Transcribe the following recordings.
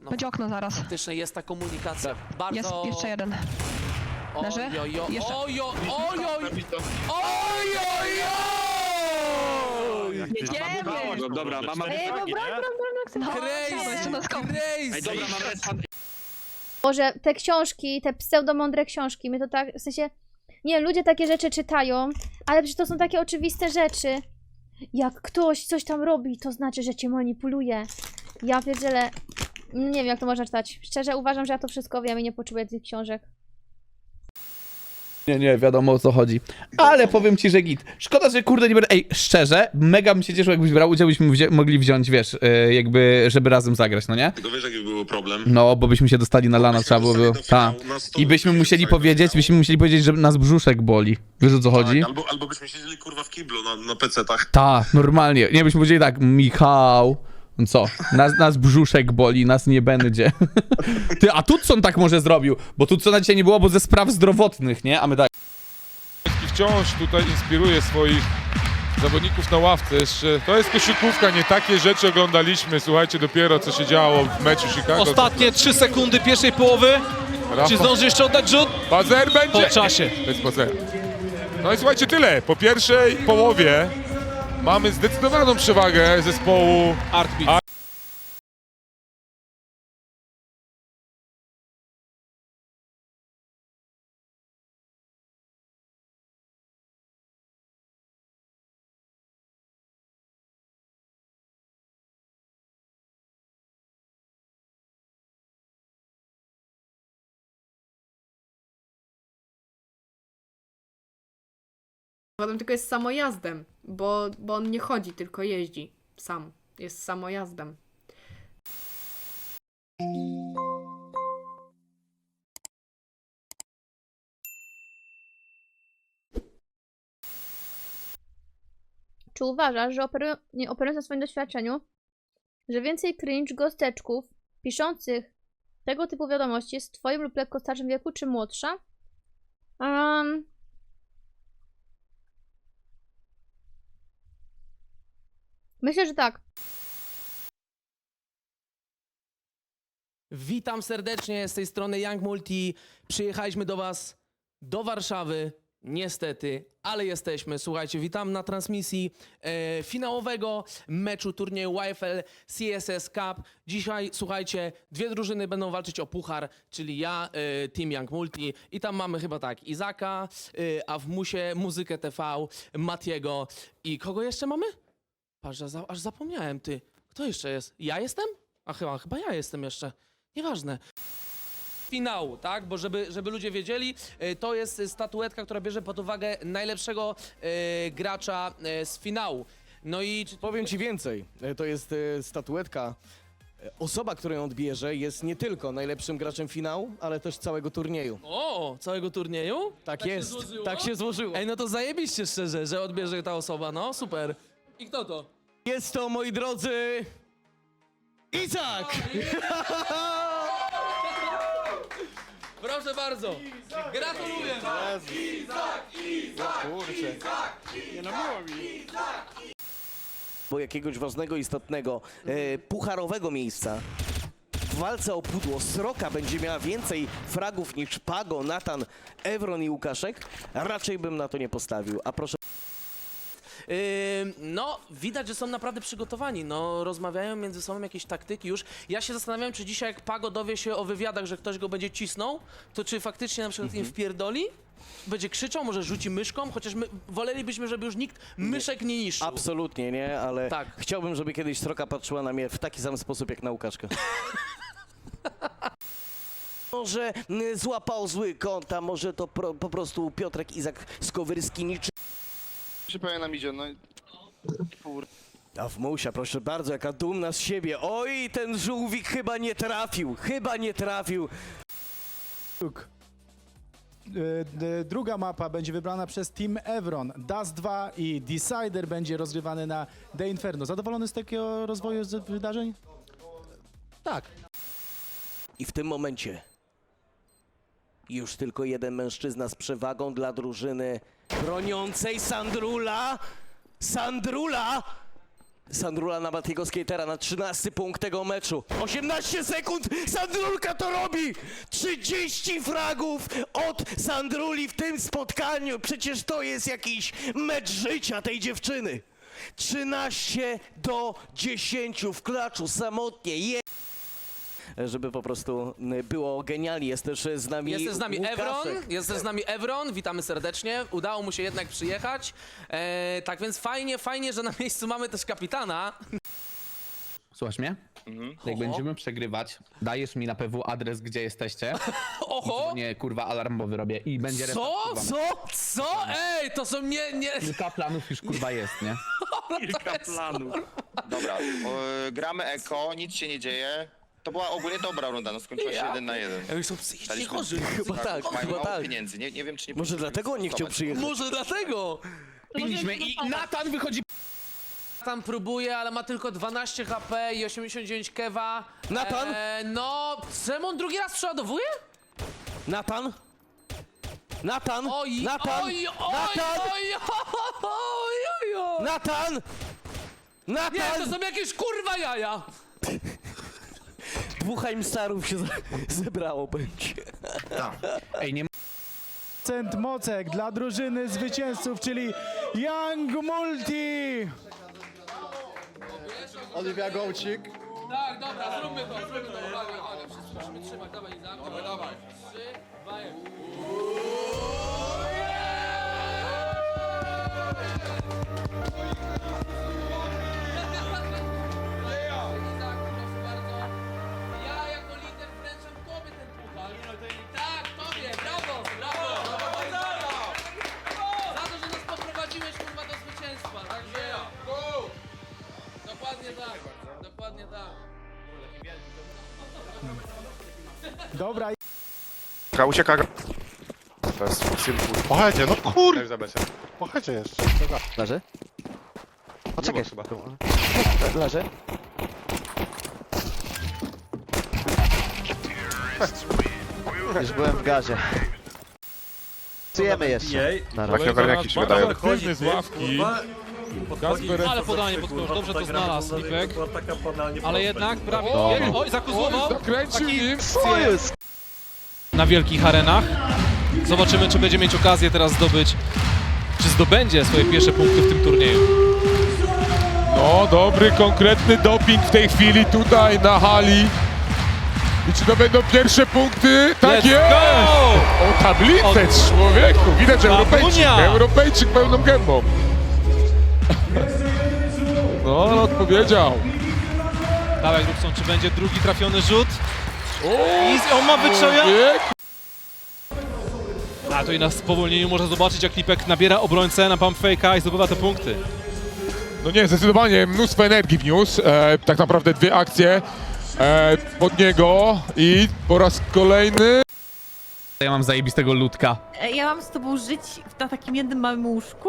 No, Będzie okno zaraz. faktycznie jest ta komunikacja. Jest Bardzo... jeszcze jeden. leży? Oj, oj, oj, Jeszcze. oj, oj, oj, oj, Zabito. oj, oj, oj! Jedziemy! No dobra, mama Ej, bo broń, broń, broń, broń, broń. Crazy, Jeszcze na skok. crazy! Ej, dobra, mam respan. Boże, te książki, te pseudomądre książki, my to tak, w sensie, nie wiem, ludzie takie rzeczy czytają, ale przecież to są takie oczywiste rzeczy. Jak ktoś coś tam robi, to znaczy, że cię manipuluje. Ja pierdzielę, nie wiem jak to można czytać. Szczerze uważam, że ja to wszystko wiem i nie potrzebuję tych książek. Nie, nie, wiadomo o co chodzi. Ale powiem ci, że git. Szkoda, że kurde nie będę. Ej, szczerze, mega bym się cieszył, jakbyś brał udział, byśmy wzię- mogli wziąć, wiesz, e, jakby, żeby razem zagrać, no nie? Tylko wiesz, jaki był problem? No, bo byśmy się dostali na lana, trzeba było. było ta. I byśmy musieli powiedzieć, finału. byśmy musieli powiedzieć, że nas brzuszek boli. Wiesz o co chodzi? Tak, albo, albo byśmy siedzieli kurwa w kiblu na, na PC-tach. Ta, normalnie. Nie, byśmy powiedzieli tak, Michał. Co? Nas, nas brzuszek boli, nas nie będzie. Ty, a Tutson tak może zrobił, bo Tutsona dzisiaj nie było, bo ze spraw zdrowotnych, nie? A my tak. i wciąż tutaj inspiruje swoich zawodników na ławce. Jeszcze to jest koszykówka, nie takie rzeczy oglądaliśmy. Słuchajcie dopiero co się działo w meczu Chicago. Ostatnie 3 sekundy pierwszej połowy. Rafał, Czy zdąży jeszcze oddać rzut? Bazer będzie! Po czasie. To jest bazer. No i słuchajcie, tyle. Po pierwszej połowie mamy zdecydowaną przewagę zespołu Artbeat. Potem tylko jest samojazdem, bo, bo on nie chodzi, tylko jeździ sam. Jest samojazdem. Czy uważasz, że operują, nie, operując na swoim doświadczeniu, że więcej cringe gosteczków piszących tego typu wiadomości jest w twoim lub lekko starszym wieku, czy młodsza? Um, myślę, że tak. Witam serdecznie z tej strony Young Multi. Przyjechaliśmy do Was do Warszawy. Niestety, ale jesteśmy. Słuchajcie, witam na transmisji e, finałowego meczu turnieju YFL CSS Cup. Dzisiaj, słuchajcie, dwie drużyny będą walczyć o puchar, czyli ja, e, Team Young Multi i tam mamy chyba tak Izaka, e, a w musie muzykę TV, Matiego i kogo jeszcze mamy? Patrz, za- aż zapomniałem, ty. Kto jeszcze jest? Ja jestem? A chyba, chyba ja jestem jeszcze. Nieważne. Finału, tak? Bo żeby, żeby ludzie wiedzieli, e, to jest statuetka, która bierze pod uwagę najlepszego e, gracza e, z finału. No i czy- Powiem ci więcej. E, To jest e, statuetka. E, Osoba, która ją odbierze, jest nie tylko najlepszym graczem finału, ale też całego turnieju. O, całego turnieju? Tak, Tak jest. tak się złożyło. Ej, no to zajebiście szczerze, że odbierze ta osoba, no super. I kto to? Jest to, moi drodzy, Izak! Proszę bardzo. Gratuluję. bo jakiegoś ważnego, istotnego, e, pucharowego miejsca. W walce o pudło Sroka będzie miała więcej fragów niż Pago, Natan, Evron i Łukaszek, raczej bym na to nie postawił. A proszę Yy, no, widać, że są naprawdę przygotowani. No, rozmawiają między sobą jakieś taktyki już. Ja się zastanawiam, czy dzisiaj jak Pago dowie się o wywiadach, że ktoś go będzie cisnął, to czy faktycznie na przykład im wpierdoli? Będzie krzyczał, może rzuci myszką, chociaż my wolelibyśmy, żeby już nikt myszek nie niszczył. absolutnie nie, ale Tak. chciałbym, żeby kiedyś Sroka patrzyła na mnie w taki sam sposób jak na Łukaszka. Może mm, złapał zły kąt, a może to pro, po prostu Piotrek Izak Skowyrski niczym. Się pewnie nam idzie, no i... Kur... Proszę bardzo, jaka dumna z siebie. Oj, ten żółwik chyba nie trafił, chyba nie trafił. E, d- Druga mapa będzie wybrana przez Team Evron. Dust 2 i Decider będzie rozgrywany na The Inferno. Zadowolony z takiego rozwoju z wydarzeń? Tak. I w tym momencie już tylko jeden mężczyzna z przewagą dla drużyny broniącej Sandrula. Sandrula Sandrula na Matiego Skatera na 13 punkt tego meczu. 18 sekund! Sandrulka to robi! 30 fragów od Sandruli w tym spotkaniu! Przecież to jest jakiś mecz życia tej dziewczyny! 13 do 10 w klaczu samotnie. Je żeby po prostu y, było genialnie. Jest też z nami Jest też z nami Łukaszek. Evron, jest też z nami Evron, witamy serdecznie. Udało mu się jednak przyjechać. E, tak więc fajnie, fajnie, że na miejscu mamy też kapitana. Słuchasz mnie? Jak będziemy przegrywać, dajesz mi na PW adres, gdzie jesteście. Oho! Nie, kurwa, alarmowy robię i będzie Co? kurwa, Co? Co? Ej, to są nie, nie... Kilka planów już kurwa jest, nie? Kilka planów. Dobra, gramy eko, nic się nie dzieje. To była ogólnie dobra runda, no skończyła się jeden na jeden. Ej, są psychicznie Daliśmy- chorzy. Chyba tak, Mają chyba mało tak. pieniędzy, nie, nie wiem czy nie Może dlatego on nie chciał przyjechać. Może dlatego. Piliśmy i Natan wychodzi Tam próbuje, ale ma tylko 12 HP i 89 kewa. Nathan? E, no, czemu on drugi raz przeładowuje? Natan? Natan? Oj, Natan? oj, oj, Natan? oj, oj, oj, oj. Natan? Nie, to Natan? są jakieś kurwa jaja. Dwóch Heimstarów się ze- zebrało będzie. Ej, nie Cent mocek dla drużyny zwycięzców, czyli Young Multi. Oliwia Gołcik. Tak, dobra, zróbmy to, zróbmy to. Uwaga, uwaga, wszyscy musimy trzymać. Dawaj, Izak. Dawaj, dawaj. Trzy, dwa, jeden. Izak, Dobra, Ucieka. To jest Pochajcie, no kurde. Pochajcie jeszcze. Leży? Poczekaj. Leży? Już byłem w gazie. Pracujemy jeszcze. Takie ogarniaki się wydają. Aktywny z ławki. Kasper Ale podanie pod kosz, dobrze to znalazł Lipek. Ale jednak prawie. O. Oj, zakuzłował. zakręcił nim. Na wielkich arenach. Zobaczymy, czy będzie mieć okazję teraz zdobyć, czy zdobędzie swoje pierwsze punkty w tym turnieju. No, dobry, konkretny doping w tej chwili tutaj na hali. I czy to będą pierwsze punkty? Tak Let's jest! go! O tablicę, człowieku! Widać, że Europejczyk, Babunia! Europejczyk pełną gębą. No, on odpowiedział. Dawaj, Grubson, czy będzie drugi trafiony rzut? I on ma wyczoja... A to i na spowolnieniu można zobaczyć, jak Lipek nabiera obrońcę na pump fake'a i zdobywa te punkty. No nie, zdecydowanie mnóstwo energii wniósł. E, tak naprawdę dwie akcje e, pod niego i po raz kolejny Ja mam zajebistego ludka. Ja mam z tobą żyć na takim jednym małym łóżku?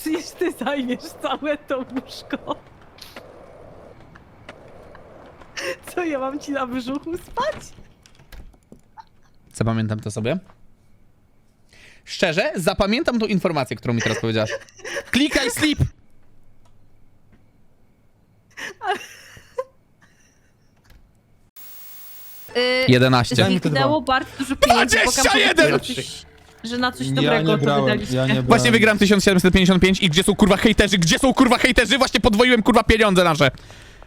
Przecież ty zajmiesz całe to łóżko. Co, ja mam ci na brzuchu spać? Zapamiętam to sobie. Szczerze, zapamiętam tą informację, którą mi teraz powiedziałaś. Klikaj sleep! Yy, 11. zniknęło bardzo dużo pieniędzy, bo 21! kampania coś, że na coś dobrego to wydaliście. Właśnie wygrałem 1755 i gdzie są kurwa hejterzy? Gdzie są kurwa hejterzy? Właśnie podwoiłem kurwa pieniądze nasze.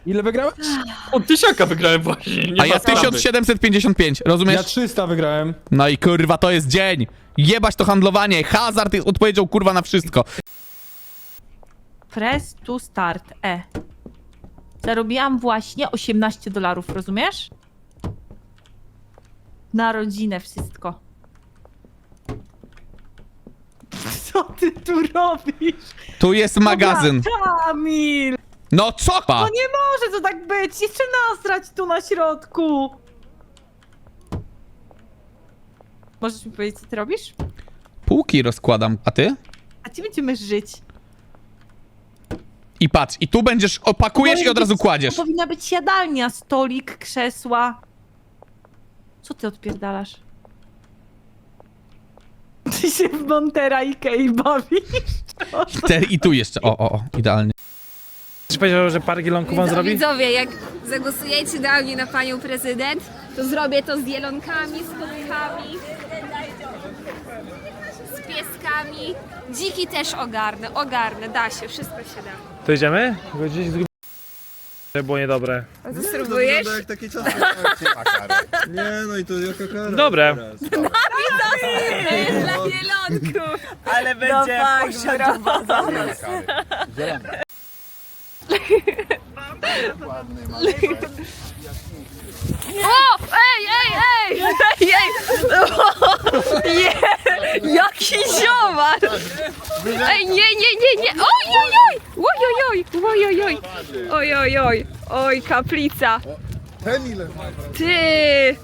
Ile wygrałeś? Od tysiaka wygrałem właśnie. A ja 1755, rozumiesz? Ja 300 wygrałem. No i kurwa to jest dzień. Jebać to handlowanie. Hazard jest odpowiedzią kurwa na wszystko. Press to start, E. Zarobiłam właśnie 18 dolarów, rozumiesz? Na rodzinę wszystko. Co ty tu robisz? Tu jest magazyn. Dobra, Kamil! No co? No nie może to tak być! Jeszcze nasrać tu na środku! Możesz mi powiedzieć, co ty robisz? Półki rozkładam, a ty? A ci będziemy żyć. I patrz, i tu będziesz, opakujesz i od razu kładziesz. To powinna być jadalnia, stolik, krzesła. Co ty odpierdalasz? Ty się w Montera Ikei bawisz? I, te, I tu jeszcze, o, o, o, idealnie. Czy powiedział, że parę gilonków on zrobi? Widzowie, jak zagłosujecie na mnie na panią prezydent, to zrobię to z jelonkami, z kotkami, z pieskami. Dziki też ogarnę, ogarnę, da się, wszystko się da. To idziemy? Bo gdzieś zgubi... To było niedobre. A ty spróbujesz? takie czasy. Nie, no i to jaka kara. Dobre. To jest dla jelonków. Ale będzie O! Ej, ej, ej! Ej, ej! Je, jaki ziomar! Ej, nie, nie, nie, nie! Oj, oj, oj! Oj, oj, oj! Oj, oj, oj! Oj, oj, oj! Oj, kaplica! Ten ile? Ty!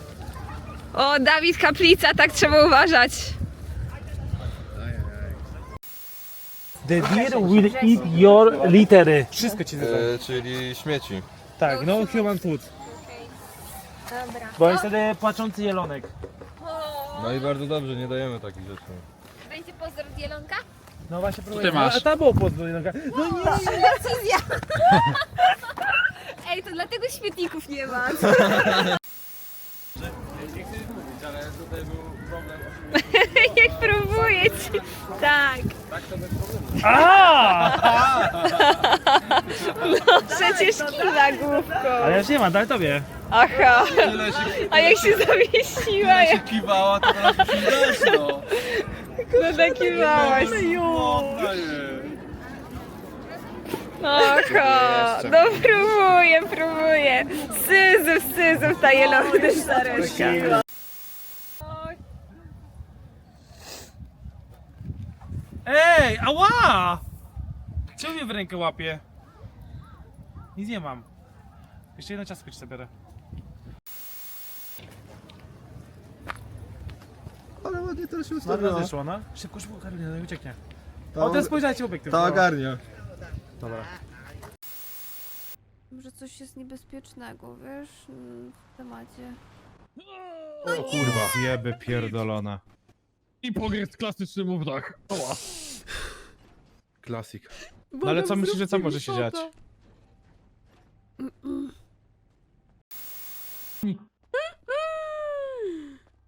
O, Dawid Kaplica, tak trzeba uważać. The deer will eat your litery. Wszystko ci zjedzą. czyli śmieci. Tak, no human food. Dobra. Bo jest wtedy płaczący jelonek. No i bardzo dobrze, nie dajemy takich rzeczy. Będzie pozdro od jelonka? No właśnie próbuję. No, a tam było płodno jelonka. No nie! Decyzja! Ej, to dlatego śmietników nie ma. Jak próbuję ci. Tak. No przecież kiwa główką. Ale ja już nie mam, daj tobie. Aha. A jak się zamieściła? Jak Kiwała, to teraz już nie no. no nakiwałaś. Aha. No próbuję, próbuję. Syzyf, syzyf, ta jelona staruszka. Ej, ała! Czemu mnie w rękę łapie? Nic nie mam. Jeszcze jedno ciastko ci zabiorę. Ale ładnie teraz się Dobra, zeszło, no. Szybko, szybko, Karolina, nie ucieknie. O, teraz spojrzajcie w obiektyw. no. ogarnia. Dobra. Może coś jest niebezpiecznego, wiesz, w temacie. O kurwa. Jeby pierdolona. I pogryz klasyczny mów tak. Oła. Klasik. No ale co myślisz, że co może się dziać?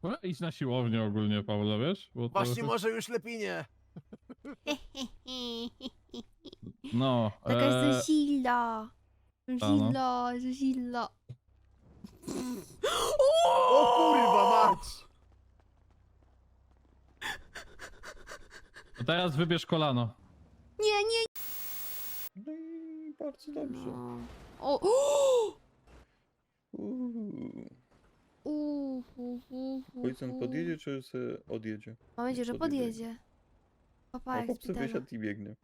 No, idź na siłownię ogólnie, Paula, wiesz? Bo to... może już lepiej nie. No. Taka e, jest zilla. Zilla, zilla. O kurwa mać! to teraz wybierz kolano. Nie, nie. No i bardzo dobrze. No. O. Uuu, hu, hu, hu, hu. czy se odjedzie? Mam nadzieję, że podjedzie. Papa, jak i biegnie.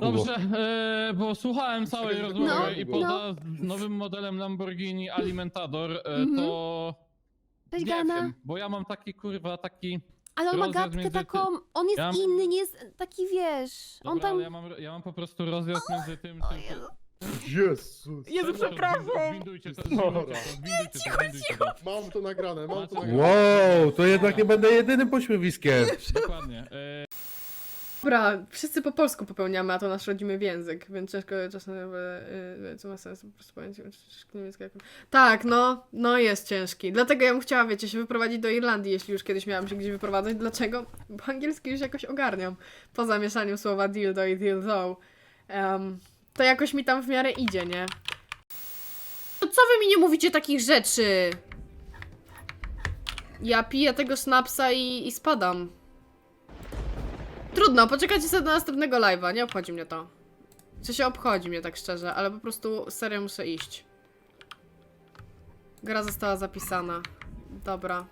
Dobrze, e, bo słuchałem całej rozmowy No, i no. poza nowym modelem Lamborghini Alimentador, e, Mhm. to Cześć, nie Gana. wiem, bo ja mam taki kurwa, taki... Ale on ma rozjazd gadkę między ty- taką, on jest Ja mam- inny, nie jest taki, wiesz, on Dobra, tam... ale ja mam, ja mam po prostu rozjazd między tym... O tym, Jezu. Jezus! Jezu, przepraszam. Odwindujcie to, odwindujcie to. Mam to nagrane, mam to Macie- Wow, to jednak nie będę jedynym pośmiewiskiem. Dokładnie. E, Dobra, wszyscy po polsku popełniamy, a to nasz rodzimy język, więc ciężko czasem, yy, co ma sens po prostu powiedzieć niemiecki. Tak, no, no jest ciężki. Dlatego ja bym chciała, wiecie, się wyprowadzić do Irlandii, jeśli już kiedyś miałam się gdzieś wyprowadzać. Dlaczego? Bo angielski już jakoś ogarniam. Po zamieszaniu słowa dildo i dildo. Um, to jakoś mi tam w miarę idzie, nie? No co wy mi nie mówicie takich rzeczy? Ja piję tego snapsa i, i spadam. Trudno, poczekajcie sobie do następnego live'a, nie obchodzi mnie to. Czy się obchodzi mnie tak szczerze, ale po prostu serio muszę iść. Gra została zapisana. Dobra.